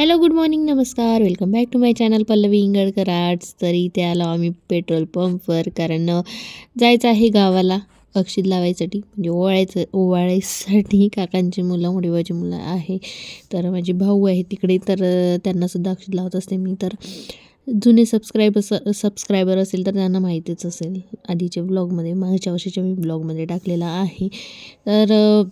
Hello good morning नमस्कार. Welcome back to my channel Pallavi Ingalkar arts तर इथे आलो आम्ही पेट्रोल पंपवर कारण जायचं आहे गावाला अक्षित लावायसाठी. म्हणजे ओवाळायचं ओवाळायसाठी काकांची मुलं मोठी मुलं आहे. तर माझे भाऊ आहे तिकडे तर त्यांनासुद्धा अक्षित लावत असते मी. तर जुने सबस्क्राईब सबस्क्रायबर असेल तर त्यांना माहितीच असेल. आधीच्या ब्लॉगमध्ये मागच्या वर्षीच्या मी ब्लॉगमध्ये टाकलेला आहे. तर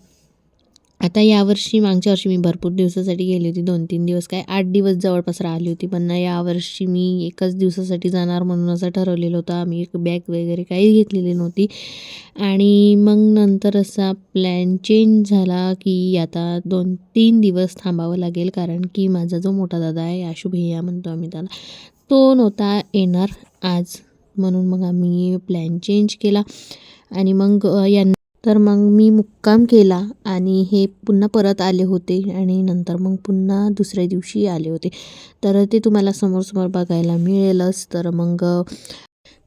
आता यावर्षी मागच्या वर्षी मी भरपूर दिवसासाठी गेली होती दोन तीन दिवस काय आठ दिवस जवळपास राहिली होती पण यावर्षी मी एकच दिवसासाठी जाणार म्हणून असं ठरवलेलं होतं. आम्ही एक बॅग वगैरे काही घेतलेली नव्हती. आणि मग नंतर असा प्लॅन चेंज झाला की आता दोन तीन दिवस थांबावं लागेल कारण की माझा जो मोठा दादा आहे आशू भैया म्हणतो आम्ही त्याला तो नव्हता येणार आज. म्हणून मग आम्ही प्लॅन चेंज केला. आणि मग यांना तर मग मी मुक्काम केला आणि हे पुन्हा परत आले होते आणि नंतर मग पुन्हा दुसऱ्या दिवशी आले होते. तर ते तुम्हाला समोरसमोर बघायला मिळेलच. तर मग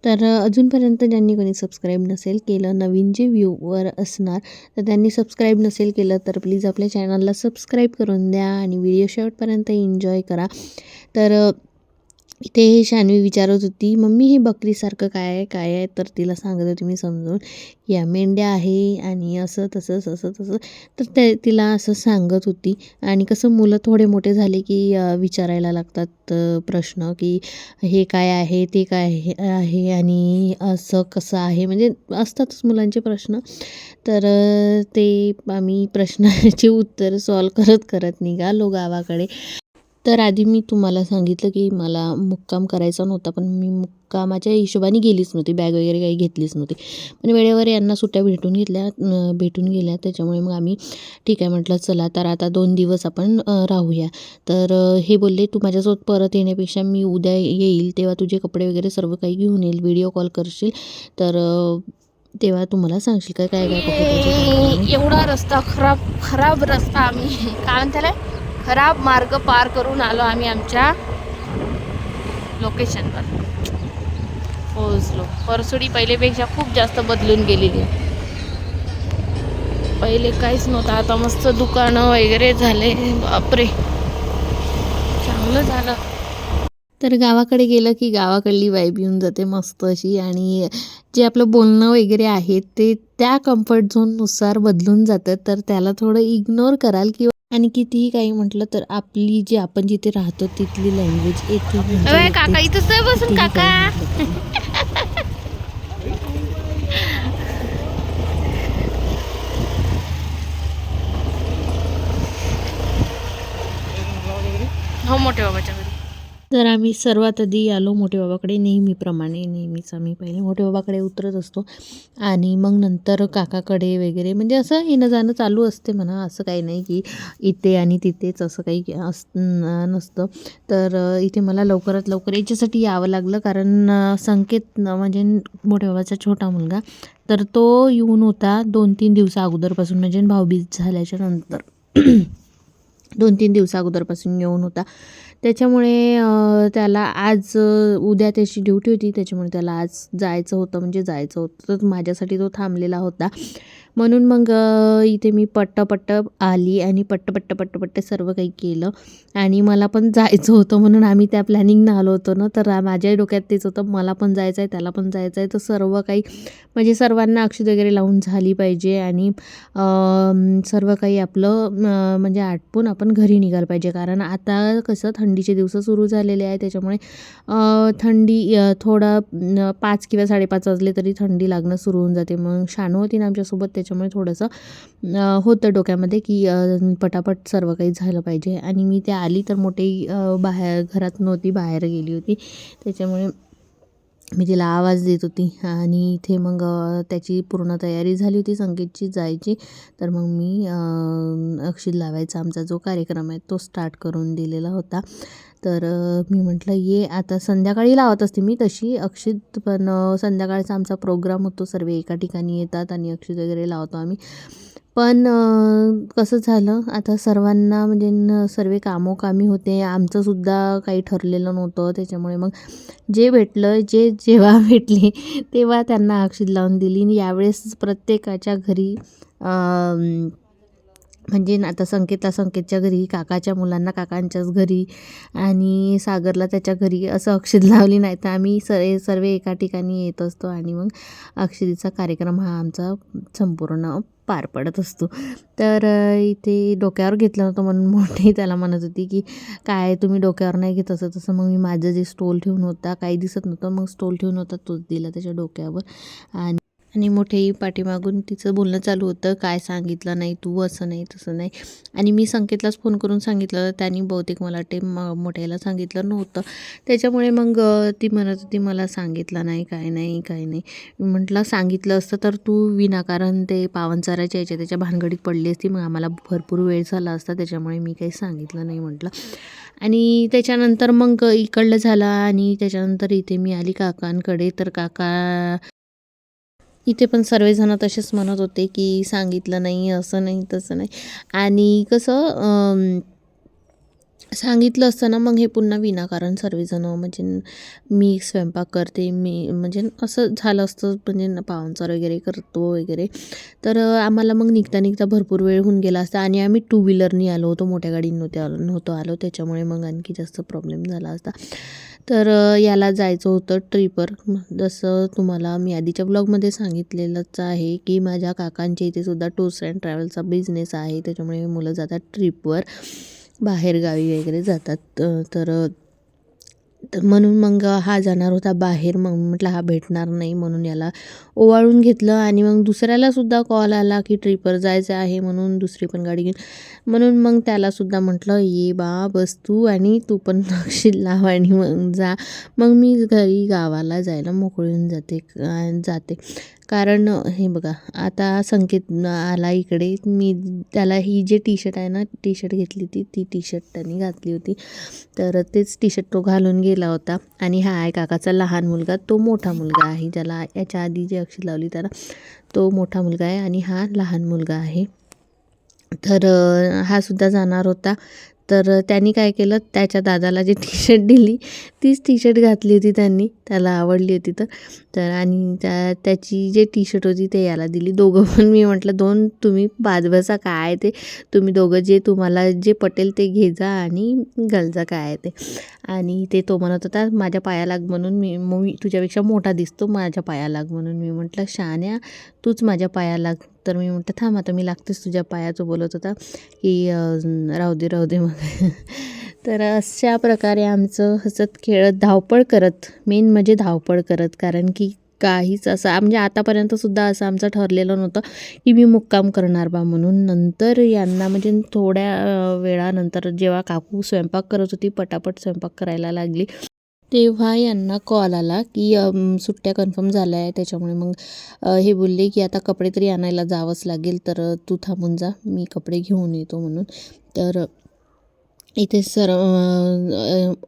तर अजूनपर्यंत ज्यांनी कोणी सबस्क्राईब नसेल केलं नवीन जे व्ह्यूवर असणार तर त्यांनी सबस्क्राईब नसेल केलं तर प्लीज आपल्या चॅनलला सबस्क्राईब करून द्या आणि व्हिडिओ शेवटपर्यंत एन्जॉय करा. तर अ, इथे शान्वी विचारत होती मम्मी हे बकरीसारखं काय आहे? काय आहे? तर तिला सांगत होती मी समजून या मेंढ्या आहे आणि असं तसं असं तसं. तर ते तिला असं सांगत होती आणि कसं मुलं थोडे मोठे झाले की विचारायला लागतात प्रश्न की हे काय आहे? ते काय आहे आहे आणि असं कसं आहे? म्हणजे असतातच मुलांचे प्रश्न. तर ते आम्ही प्रश्नाचे उत्तर सॉल्व करत करत निघालो गावाकडे. तर आधी मी तुम्हाला सांगितलं की मला मुक्काम करायचा नव्हता पण मी मुक्कामाच्या हिशोबाने गेलीच नव्हती. बॅग वगैरे काही घेतलीच नव्हती. पण वेळेवर यांना सुट्ट्या भेटून घेतल्या भेटून गेल्या. त्याच्यामुळे मग आम्ही ठीक आहे म्हटलं चला तर आता दोन दिवस आपण राहूया. तर हे बोलले तू माझ्यासोबत परत येण्यापेक्षा मी उद्या येईल तेव्हा तुझे कपडे वगैरे सर्व काही घेऊन येईल व्हिडिओ कॉल करशील. तर तेव्हा तुम्हाला सांगशील काय काय काय एवढा रस्ता खराब खराब रस्ता आम्ही. काय म्हणताय खराब मार्ग पार करून आलो आम्ही आमच्या लोकेशनवर पोहोचलो. परसोडी पहिलेपेक्षा खूप जास्त बदलून गेलेली. आहे. पहिले काहीच नव्हतं. आता मस्त दुकानं वगैरे झाले. बापरे. चांगलं झालं. तर गावाकडे गेलं की गावाकडली वाईब येऊन जाते मस्त अशी आणि जे आपलं बोलणं वगैरे आहे ते त्या कम्फर्ट झोननुसार बदलून जातं तर त्याला थोडं इग्नोर कराल किंवा आणि कितीही काही म्हटलं तर आपली जी आपण जिथे राहतो तिथली लँग्वेज एक अरे काका आहे बसून काका. हो मोठे बाबाच्या तर आम्ही सर्वात आधी आलो मोठे बाबाकडे. नेहमीप्रमाणे नेहमीच आम्ही पहिले मोठे बाबाकडे उतरत असतो. आणि मग नंतर काकाकडे वगैरे म्हणजे असं येणं जाणं चालू असते म्हणा. असं काही नाही की इथे आणि तिथेच असं काही अस नसतं. तर इथे मला लवकरात लवकर याच्यासाठी यावं लागलं. कारण संकेत म्हणजे मोठ्या बाबाचा छोटा मुलगा तर तो येऊन होता दोन तीन दिवसा अगोदरपासून म्हणजे भाऊबीज झाल्याच्यानंतर. दोन तीन दिवसा अगोदरपासून येऊन होता. त्याच्यामुळे त्याला आज उद्या त्याची ड्युटी होती. त्याच्यामुळे त्याला आज जायचं होतं म्हणजे जायचं होतं. तर माझ्यासाठी तो थांबलेला होता. म्हणून मग इथे मी पट्टपट्ट आली आणि पट्टपट्ट पट्टपट्ट सर्व काही केलं. आणि मला पण जायचं होतं म्हणून आम्ही त्या प्लॅनिंगनं आलो होतो ना. तर माझ्या डोक्यात तेच होतं मला पण जायचं आहे त्याला पण जायचं आहे तर सर्व काही म्हणजे सर्वांना अक्षत वगैरे लावून झाली पाहिजे. आणि सर्व काही आपलं म्हणजे आटपून आपण घरी निघालं पाहिजे. कारण आता कसं थंडीचे दिवस सुरू झालेले आहे त्याच्यामुळे थंडी थोडं थोडा पाच किंवा साडेपाच वाजले तरी थंडी लागणं सुरू होऊन जाते. मग शानू होती ना आमच्यासोबत त्याच्यामुळे थोडंसं होतं डोक्यामध्ये की पटापट सर्व काही झालं पाहिजे. आणि मी त्या आली तर मोठी बाहेर घरात नव्हती बाहेर गेली होती. त्याच्यामुळे मी तिला आवाज देत होती. आणि इथे मग त्याची पूर्ण तयारी झाली होती संगीतची जायची. तर मग मी अक्षित लावायचा आमचा जो कार्यक्रम आहे तो स्टार्ट करून दिलेला होता. तर मी म्हटलं ये आता संध्याकाळी लावत असते मी तशी अक्षित पण संध्याकाळचा आमचा प्रोग्राम होतो सर्व एका ठिकाणी येतात आणि अक्षित वगैरे लावतो आम्ही. पण कसं झालं आता सर्वांना म्हणजे सर्व कामोकामी होते आमचंसुद्धा काही ठरलेलं नव्हतं त्याच्यामुळे मग जे भेटलं जे जेव्हा भेटले तेव्हा त्यांना अक्षित लावून दिली. आणि यावेळेस प्रत्येकाच्या घरी म्हणजे ना आता संकेतला संकेतच्या घरी काकाच्या मुलांना काकांच्याच घरी आणि सागरला त्याच्या घरी असं अक्षद लावली नाही तर आम्ही सर सर्व एका ठिकाणी येत असतो आणि मग अक्षदीचा कार्यक्रम हा आमचा संपूर्ण पार पडत असतो. तर इथे डोक्यावर घेतलं नव्हतं म्हणून मोठी त्याला म्हणत होती की काय तुम्ही डोक्यावर नाही घेत असं तसं? मग मी माझं जे स्टोल ठेवून होता काही दिसत नव्हतं मग स्टोल ठेवून होता तोच दिला त्याच्या डोक्यावर आणि आणि मोठेही पाठीमागून तिचं बोलणं चालू होतं काय सांगितलं नाही तू? असं नाही तसं नाही. आणि मी संकेतलाच फोन करून सांगितलं त्यांनी बहुतेक मला ते म मोठ्याला सांगितलं नव्हतं. त्याच्यामुळे मग ती म्हणत होती मला सांगितलं नाही काय नाही काय नाही. म्हटलं सांगितलं असतं तर तू विनाकारण ते पावनचाराच्या याच्या त्याच्या भानगडीत पडली असती मग आम्हाला भरपूर वेळ झाला असता त्याच्यामुळे मी काही सांगितलं नाही म्हटलं. आणि त्याच्यानंतर मग इकडलं झालं आणि त्याच्यानंतर इथे मी आली काकांकडे. तर काका इथे पण सर्वजण तसेच म्हणत होते की सांगितलं नाही असं नाही तसं नाही. आणि कसं सांगितलं असतं ना मग हे पुन्हा विनाकारण सर्वजण म्हणजे मी स्वयंपाक करते मी म्हणजे असं झालं असतं म्हणजे पाहुणचार वगैरे करतो वगैरे. तर आम्हाला मग निघता निघता भरपूर वेळ होऊन गेला असता आणि आम्ही टू व्हीलरनी आलो होतो मोठ्या गाडीने नव्हते आलो नव्हतो आलो त्याच्यामुळे मग आणखी जास्त प्रॉब्लेम झाला असता. तर याला जायचं होतं ट्रिपवर जसं तुम्हाला मी आधीच्या ब्लॉगमध्ये सांगितलेलंच आहे की माझ्या काकांच्या इथे सुद्धा टूर्स अँड ट्रॅव्हलचा बिझनेस आहे. त्याच्यामुळे मुलं जातात ट्रिपवर. बाहेरगावी वगैरे जातात. तर तर म्हणून मग हा जाणार होता बाहेर मग म्हटलं हा भेटणार नाही म्हणून याला ओवाळून घेतलं आणि मग दुसऱ्यालासुद्धा कॉल आला की ट्रिपवर जायचं आहे म्हणून दुसरी पण गाडी घेऊन. म्हणून मग त्यालासुद्धा म्हटलं ये बा बस तू आणि तू पण नक्षील लाव आणि मग जा. मग मी घरी गावाला जायला मोकळून जाते जाते. कारण हे बघा आता संकेत आला इकडे. मी त्याला ही जे टी शर्ट आहे ना टी शर्ट घेतली होती ती टी शर्ट त्यांनी घातली होती. तर तेच टी शर्ट तो घालून गेला होता. आणि हा आहे काकाचा लहान मुलगा तो मोठा मुलगा आहे. ज्याला याच्या आधी जे अक्षर लावली त्याला तो मोठा मुलगा आहे आणि हा लहान मुलगा आहे. तर हा सुद्धा जाणार होता. तर त्यांनी काय केलं त्याच्या दादाला जी टी शर्ट दिली तीच टी शर्ट घातली होती त्यांनी. त्याला आवडली होती तर. तर आणि त्या त्याची जे टी शर्ट होती ते याला दिली. दोघं पण मी म्हटलं दोन तुम्ही बाद बसा काय आहे ते? तुम्ही दोघं जे तुम्हाला जे पटेल ते घे जा आणि गलजा काय आहे ते. आणि ते तो म्हणत होता माझ्या पाया लाग म्हणून मी मग मी तुझ्यापेक्षा मोठा दिसतो माझ्या पाया लाग म्हणून. मी म्हटलं शान्या तूच माझ्या पाया लाग तर मी म्हटलं थांब आता मी लागतेच तुझ्या पायाचं बोलत होता की राहू दे राहू दे मग. तर अशा प्रकारे आमचं हसत खेळत धावपळ करत मेन म्हणजे धावपळ करत कारण की काहीच असं म्हणजे आतापर्यंतसुद्धा असं आमचं ठरलेलं नव्हतं की मी मुक्काम करणार बा म्हणून. नंतर यांना म्हणजे थोड्या वेळानंतर जेव्हा काकू स्वयंपाक करत होती पटापट स्वयंपाक करायला लागली तेव्हा यांना कॉल आला की सुट्ट्या कन्फर्म झाल्या आहे त्याच्यामुळे मग हे बोलले की आता कपडे तरी आणायला जावंच लागेल तर तू थांबून जा मी कपडे घेऊन येतो म्हणून. तर इथे सर्व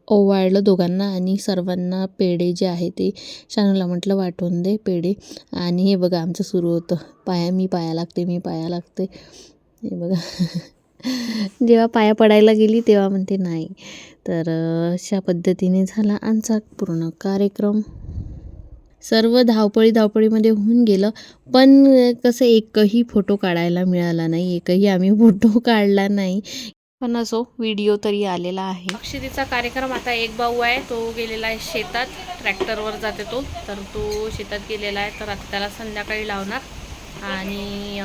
ओवाळलं दोघांना आणि सर्वांना पेढे जे आहे ते शानूला म्हटलं वाटून दे पेढे. आणि हे बघा आमचं सुरू होतं. पाया मी पाया लागते मी पाया लागते. हे बघा. जेव्हा पाया पडायला गेली तेव्हा म्हणते नाही. तर अशा पद्धतीने झाला आमचा पूर्ण कार्यक्रम. सर्व धावपळी धावपळीमध्ये होऊन गेलं पण कसं एकही फोटो काढायला मिळाला नाही एकही आम्ही फोटो काढला नाही. पण असो व्हिडिओ तरी आलेला आहे. अक्षतीचा कार्यक्रम आता एक भाऊ आहे तो गेलेला आहे शेतात ट्रॅक्टरवर जाते तो तर तो शेतात गेलेला आहे तर आता त्याला संध्याकाळी लावणार. आणि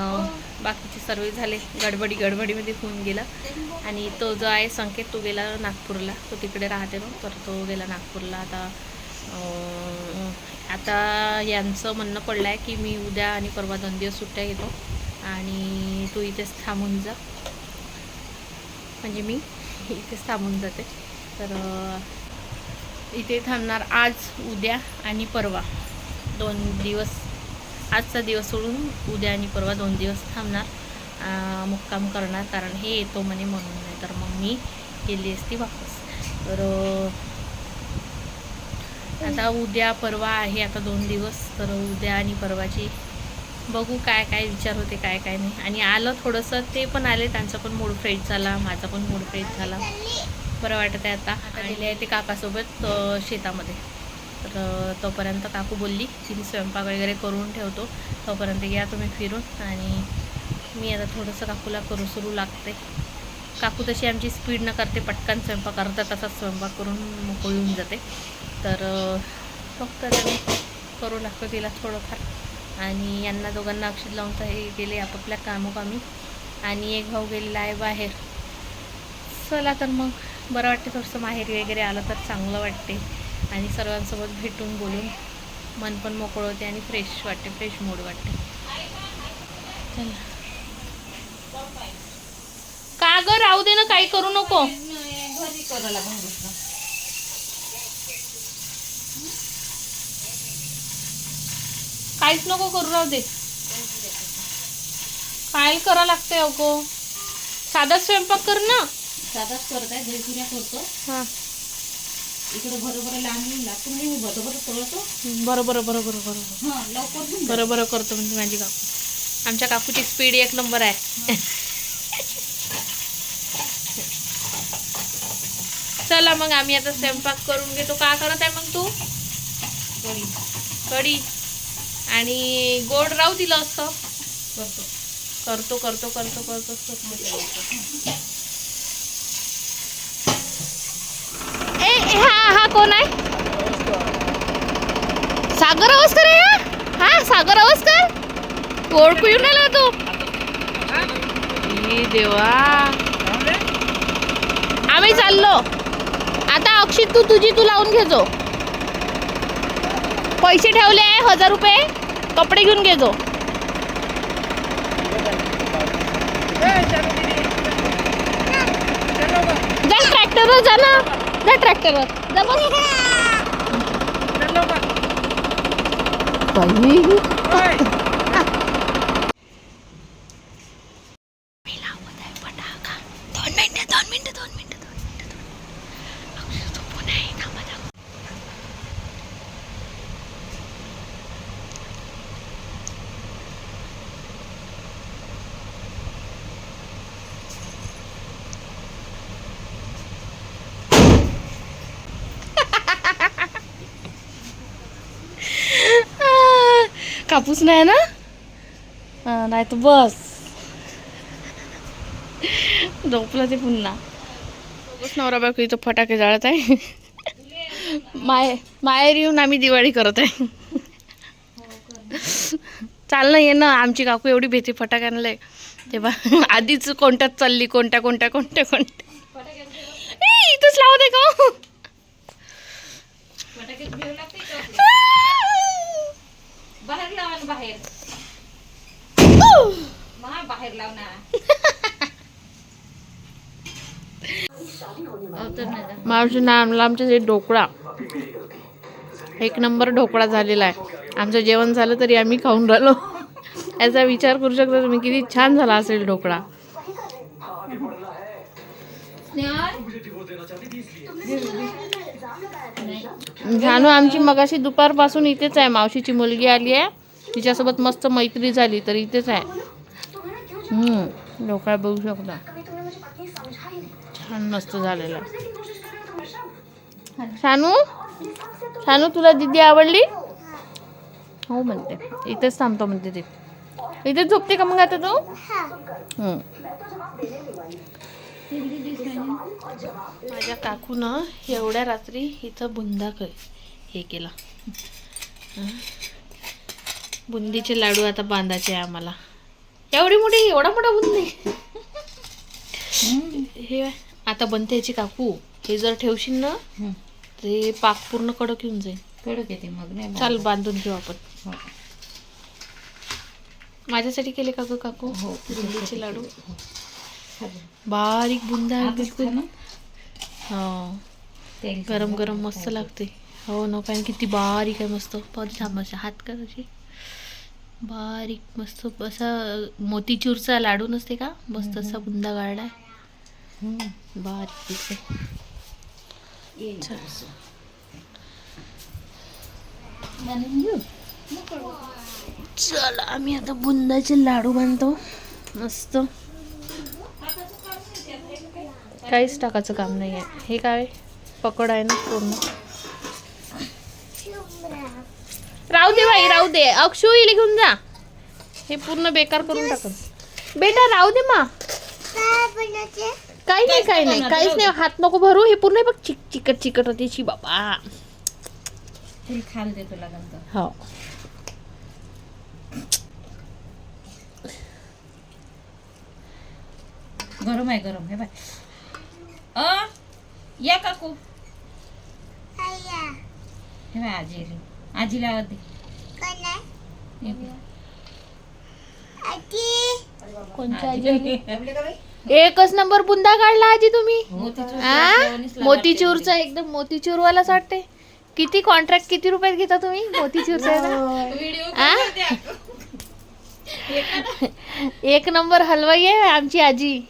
बाकीचे सर्व झाले. गडबडी गडबडीमध्ये होऊन गेला. आणि तो जो आहे संकेत तो गेला नागपूरला. तो तिकडे राहते ना तर तो गेला नागपूरला. आता आता यांचं म्हणणं पडलं आहे की मी उद्या आणि परवा दोन दिवस सुट्ट्या घेतो. आणि तू इथेच थांबून जा. म्हणजे मी इथेच थांबून जाते. तर इथे थांबणार आज उद्या आणि परवा. दोन दिवस आजचा दिवस सोडून उद्या आणि परवा दोन दिवस थांबणार मुक्काम करणार कारण हे येतो म्हणे म्हणून नाही तर मग मी गेली असती वापस. तर आता उद्या परवा आहे आता दोन दिवस तर उद्या आणि परवाची बघू काय काय विचार होते काय काय नाही. आणि आलं थोडंसं ते पण आले त्यांचा पण मूड फ्रेश झाला माझा पण मूड फ्रेश झाला. बरं वाटत आहे आता. आता गेले आहे ते काकासोबत शेतामध्ये. तर तोपर्यंत काकू बोलली की मी स्वयंपाक वगैरे करून ठेवतो. तोपर्यंत या तुम्ही फिरून आणि मी आता थोडंसं काकूला करू सुरू लागते. काकू तशी आमची स्पीड न करते पटकन स्वयंपाक करता तसाच स्वयंपाक करून मोकळी होऊन जाते. तर फक्त आता मी करू लागतो तिला थोडंफार. आणि यांना दोघांना अक्षर लावून तर हे गेले आपापल्या कामोकामी. आणि एक भाऊ गेलेला आहे बाहेर. चला तर मग बरं वाटते थोडंसं माहेरी वगैरे आलं तर चांगलं वाटते. आणि सर्वांसोबत भेटून बोलून मन पण मोकळं होते आणि फ्रेश वाटते फ्रेश मूड वाटते. चला. का ग? राहू दे ना काही करू नको. काहीच नको करू राहू दे. काय करा लागते अगो. साधा स्वयंपाक कर ना. साधाच करत आहे करतो हा. इकडे बरोबर लहान लागतो म्हणजे मी बरोबर करतो बरं बरं बरं बरं बरं हां लवकर घेऊन जा. बरं बरं करतो म्हणजे माझी काकू. आमच्या काकूची स्पीड एक नंबर आहे. चला मग आम्ही आता स्वयंपाक करून घेतो. का करत आहे मग तू? कढी. कढी. आणि गोड राहू दिलं असतं. करतो करतो करतो करतो करतो. हा कोण आहे? सागर अवस्कर आहे हा? सागर अवस्कर ओळखू येऊन राहिला तू. देवा. आम्ही चाललो. आता अक्षित तू तुझी तू लावून घेजो पैसे ठेवले आहे हजार रुपये. कपडे घेऊन घेजो जा ट्रॅक्टरवर जा ना. जा ट्रॅक्टरवर. जा बस बाई. मी लावत आहे फटाका. दोन मिनिटं दोन मिनिटं दोन मिनिटं दोन मिनिटं दोन मिनिटं अक्षय झोपून आहे थांबा थांबा. कापूस नाही ना? हा, नाही तर बस. झोपलं ते पुन्हा. बस नवरा बायको इथं फटाके जाळत आहे. माय माहेर येऊन आम्ही दिवाळी करत आहे. चाल ना ये ना. आमची काकू एवढी भीती फटाक्यांना तेव्हा आधीच कोणत्यात चालली कोणत्या कोणत्या कोणत्या कोणत्या. इथंच लावत आहे का? बाहेर लावा ना बाहेर. महा बाहेर लाव ना. मावशी ना आणला आमच्या ढोकळा. एक नंबर ढोकळा झालेला आहे. आमचं जेवण झालं तरी आम्ही खाऊन राहिलो. याचा विचार करू शकता तुम्ही किती छान झाला असेल ढोकळा. जानू आमची मगाशी दुपारपासून इथेच आहे. मावशीची मुलगी आली आहे. तिच्यासोबत मस्त मैत्री झाली तर इथेच आहे. ढोकळा बघू शकता. छान मस्त झालेला. शानू? शानू तुला दिदी आवडली? हो म्हणते. इथेच थांबतो म्हणते ते. इथेच झोपते का मग आता तू? हम्म. माझ्या काकूनं एवढ्या रात्री इथं बुंदा क हे केला. बुंदीचे लाडू आता बांधायचे आहे आम्हाला. एवढी मोठी एवढा मोठा बुंदी. हे आता बनते याची काकू. हे जर ठेवशील ना. ते पाक पूर्ण कडक येऊन जाईल. कडक येते मग नाही चाल बांधून घेऊ आपण. हो. माझ्यासाठी केले का ग काकू? हो. बुंदीचे लाडू? बारीक बुंदा आहे बिलकुल. हो. गरम गरम मस्त लागते. हो ना कारण किती बारीक आहे मस्त. पाहू थांबायचे हात का कशी बारीक मस्त असा मोतीचूरचा लाडू नसते का? मस्त असा बुंदा गाळलाय हं. बारीक दिसते चला. आम्ही आता बुंदाचे लाडू बांधतो मस्त. काहीच टाकायचं काम नाही आहे. हे काय? पकड आहे ना पूर्ण. राहू दे बाई राहू दे. अक्षू येईल घेऊन जा. हे पूर्ण बेकार करून टाकत बेटा राहू दे मा. काही नाही काही नाही. काहीच नाही. हात नको भरू. हे पूर्ण बघ चिक चिकट चिकट होती शी बाबा. हो गरम आहे गरम. हे बाय अ? या काकू. बाय आजी आली. आजीला आवाज दे. बघ. एकच नंबर बुंदा काढला आजी तुम्ही. आ? मोतीचूरचा एकदम मोतीचूर वालाच वाटते किती कॉन्ट्रॅक्ट किती रुपयात घेता तुम्ही? मोतीचूरचा आ? एक नंबर हलवाई आहे आमची आजी.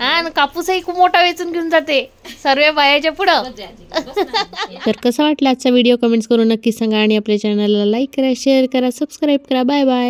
आणि कापूसही खूप मोठा वेचून घेऊन जाते. सर्व बायाच्या पुढं. तर कसा वाटला आजचा व्हिडिओ कमेंट्स करून नक्की सांगा आणि आपल्या चॅनलला लाईक करा शेअर करा सबस्क्राईब करा. Bye bye